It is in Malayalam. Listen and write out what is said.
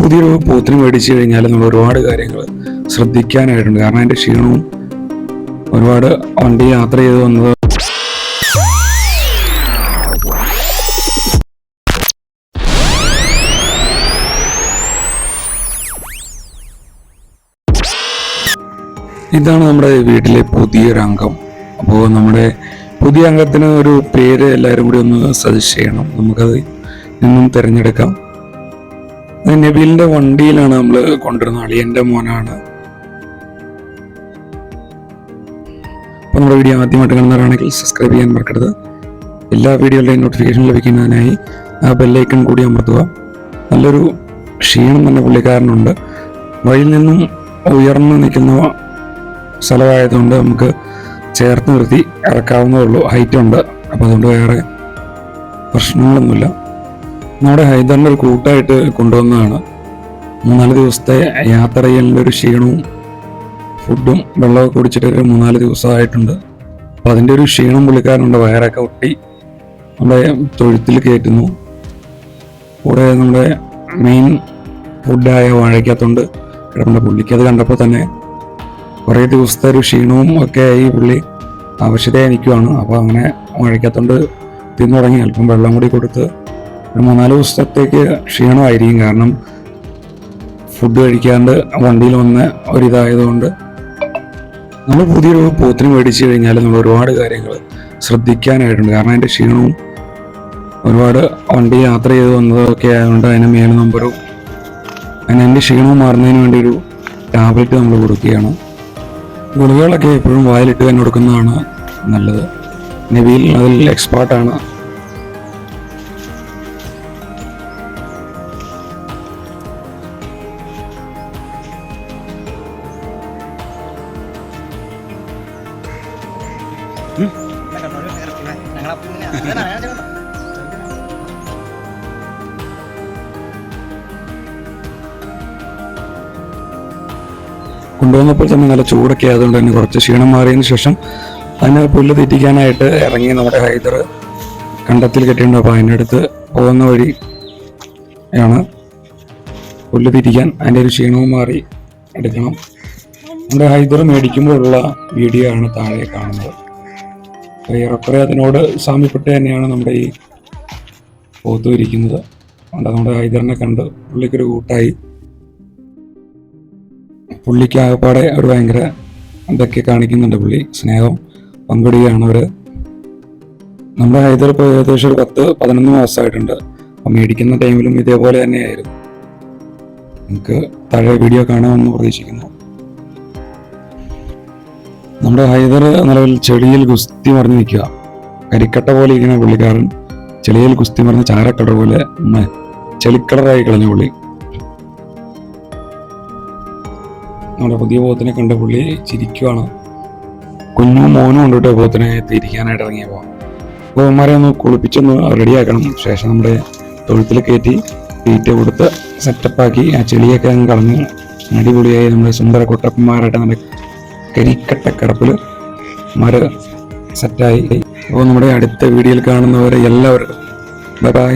പുതിയൊരു പോത്തിന് മേടിച്ചു കഴിഞ്ഞാൽ നമ്മൾ ഒരുപാട് കാര്യങ്ങൾ ശ്രദ്ധിക്കാനായിട്ടുണ്ട്. കാരണം അതിന്റെ ക്ഷീണവും ഒരുപാട് വണ്ടി യാത്ര ചെയ്ത് വന്നത് ഇതാണ് നമ്മുടെ വീട്ടിലെ പുതിയൊരംഗം. അപ്പോൾ നമ്മുടെ പുതിയ അംഗത്തിന് ഒരു പേര് എല്ലാവരും കൂടി ഒന്ന് സജസ്റ്റ് ചെയ്യണം. നമുക്കത് നിന്നും തിരഞ്ഞെടുക്കാം. നബീലിന്റെ വണ്ടിയിലാണ് നമ്മൾ കൊണ്ടുവരുന്നത്. അളിയന്റെ മോനാണ്. അപ്പോൾ നമ്മുടെ വീഡിയോ ആദ്യമായിട്ട് കാണുന്നവരാണെങ്കിൽ സബ്സ്ക്രൈബ് ചെയ്യാൻ മറക്കരുത്. എല്ലാ വീഡിയോകളുടെയും നോട്ടിഫിക്കേഷൻ ലഭിക്കുന്നതിനായി ആ ബെല്ലൈക്കൺ കൂടി അമർത്തുക. നല്ലൊരു ക്ഷീണം തന്നെ പുള്ളിക്കാരനുണ്ട്. വഴിയിൽ നിന്നും ഉയർന്നു നിൽക്കുന്ന സ്ഥലമായതുകൊണ്ട് നമുക്ക് ചേർത്ത് നിർത്തി ഇറക്കാവുന്നതേ ഉള്ളൂ. ഹൈറ്റ് ഉണ്ട്. അപ്പോൾ അതുകൊണ്ട് വേറെ പ്രശ്നങ്ങളൊന്നുമില്ല. നമ്മുടെ ഹൈദറിന്റെ ഒരു കൂട്ടായിട്ട് കൊണ്ടുവന്നതാണ്. മൂന്നാൽ ദിവസത്തെ യാത്ര ഒരു ക്ഷീണവും ഫുഡും വെള്ളമൊക്കെ കുടിച്ചിട്ട് ഒരു മൂന്നാൽ ദിവസമായിട്ടുണ്ട്. അപ്പം അതിന്റെ ഒരു ക്ഷീണം പുള്ളിക്കാരനുണ്ട് വയറൊക്കെ ഒട്ടി. നമ്മുടെ തൊഴുത്തിൽ കയറ്റുന്നു. കൂടെ നമ്മുടെ മെയിൻ ഫുഡായ വാഴയ്ക്കകത്തുണ്ട്. കിടപ്പുണ്ട് പുള്ളിക്ക് അത് കണ്ടപ്പോൾ തന്നെ കുറേ ദിവസത്തെ ഒരു ക്ഷീണവും ഒക്കെ ആയി പുള്ളി ആവശ്യതയായി നിൽക്കുവാണ്. അപ്പോൾ അങ്ങനെ വാഴയ്ക്കകത്തുണ്ട് തിന്നു തുടങ്ങി അല്പം വെള്ളം കൂടി കൊടുത്ത് ഒരു മൂന്നാൽ ദിവസത്തേക്ക് ക്ഷീണമായിരിക്കും. കാരണം ഫുഡ് കഴിക്കാണ്ട് വണ്ടിയിൽ വന്ന ഒരിതായതുകൊണ്ട് നമ്മൾ പുതിയൊരു പോത്തിന് മേടിച്ച് കഴിഞ്ഞാൽ നമ്മൾ ഒരുപാട് കാര്യങ്ങൾ ശ്രദ്ധിക്കാനായിട്ടുണ്ട്. കാരണം അതിന്റെ ക്ഷീണവും ഒരുപാട് വണ്ടി യാത്ര ചെയ്ത് വന്നതൊക്കെ ആയതുകൊണ്ട് അതിന് മേൽ നമ്പറും അങ്ങനെ അതിന്റെ ക്ഷീണവും മാറുന്നതിന് വേണ്ടി ഒരു ടാബ്ലറ്റ് നമ്മൾ കൊടുക്കുകയാണ്. ഗുളികകളൊക്കെ എപ്പോഴും വായിലിട്ട് തന്നെ കൊടുക്കുന്നതാണ് നല്ലത്. നബീൽ അതിൽ എക്സ്പേർട്ടാണ് കൊണ്ടുവന്നപ്പോൾ തന്നെ നല്ല ചൂടൊക്കെ ആയതുകൊണ്ട് തന്നെ കുറച്ച് ക്ഷീണം മാറിയതിന് ശേഷം അതിന് പുല്ല് തെറ്റിക്കാനായിട്ട് ഇറങ്ങി നമ്മുടെ ഹൈദർ കണ്ടത്തിൽ കെട്ടിയിട്ടുണ്ട്. അപ്പോൾ അതിന്റെ അടുത്ത് പോകുന്ന വഴി ആണ് പുല്ല് തിരിക്കാൻ അതിന്റെ ഒരു ക്ഷീണവും മാറി എടുക്കണം. നമ്മുടെ ഹൈദർ മേടിക്കുമ്പോഴുള്ള വീഡിയോ ആണ് താഴെ കാണുന്നത്. ഏറെക്കുറെ അതിനോട് സാമ്യപ്പെട്ട് തന്നെയാണ് നമ്മുടെ ഈ പോത്തു ഇരിക്കുന്നത്. അതുകൊണ്ട് നമ്മുടെ ഹൈദറിനെ കണ്ട് പുള്ളിക്കൊരു കൂട്ടായി. പുള്ളിക്ക് ആകപ്പാടെ ഒരു ഭയങ്കര ഇതൊക്കെ കാണിക്കുന്നുണ്ട് പുള്ളി സ്നേഹം പങ്കിടുകയാണ് അവർ നമ്മുടെ ഹൈദർ ഇപ്പോൾ ഏകദേശം ഒരു പത്ത് പതിനൊന്ന് മാസമായിട്ടുണ്ട്. അപ്പം മേടിക്കുന്ന ടൈമിലും ഇതേപോലെ തന്നെയായിരുന്നു. നമുക്ക് താഴെ വീഡിയോ കാണാമെന്ന് പ്രതീക്ഷിക്കുന്നു. നമ്മുടെ ഹൈദർ നിലവിൽ ചെളിയിൽ ഗുസ്തി മറിഞ്ഞ് നിൽക്കുക. കരിക്കട്ട പോലെ ഇരിക്കുന്ന പുള്ളിക്കാരൻ ചെളിയിൽ ഗുസ്തി മറിഞ്ഞ് ചാരക്കട പോലെ ചെളിക്കളറായി കളഞ്ഞ പുള്ളി. നമ്മുടെ പുതിയ പോത്തിനെ കണ്ട പുള്ളി ചിരിക്കുവാണ്. കുഞ്ഞും മോനും കൊണ്ടിട്ട് പോത്തിനെ തിരിക്കാനായിട്ട് ഇറങ്ങിയപ്പോൾ അപ്പോൾ ഒന്ന് കുളിപ്പിച്ചൊന്ന് റെഡിയാക്കണം. ശേഷം നമ്മുടെ തൊഴുത്തിൽ കയറ്റി തീറ്റ കൊടുത്ത് സെറ്റപ്പാക്കി ആ ചെളിയൊക്കെ അങ്ങ് കളഞ്ഞ് അടിപൊളിയായി നമ്മുടെ സുന്ദര കുട്ടപ്പന്മാരായിട്ട് നമ്മുടെ കരിക്കട്ട കിടപ്പിൽ മര സെറ്റായി അപ്പോൾ നമ്മുടെ അടുത്ത വീഡിയോയിൽ കാണുന്നവരെ എല്ലാവർക്കും ബൈ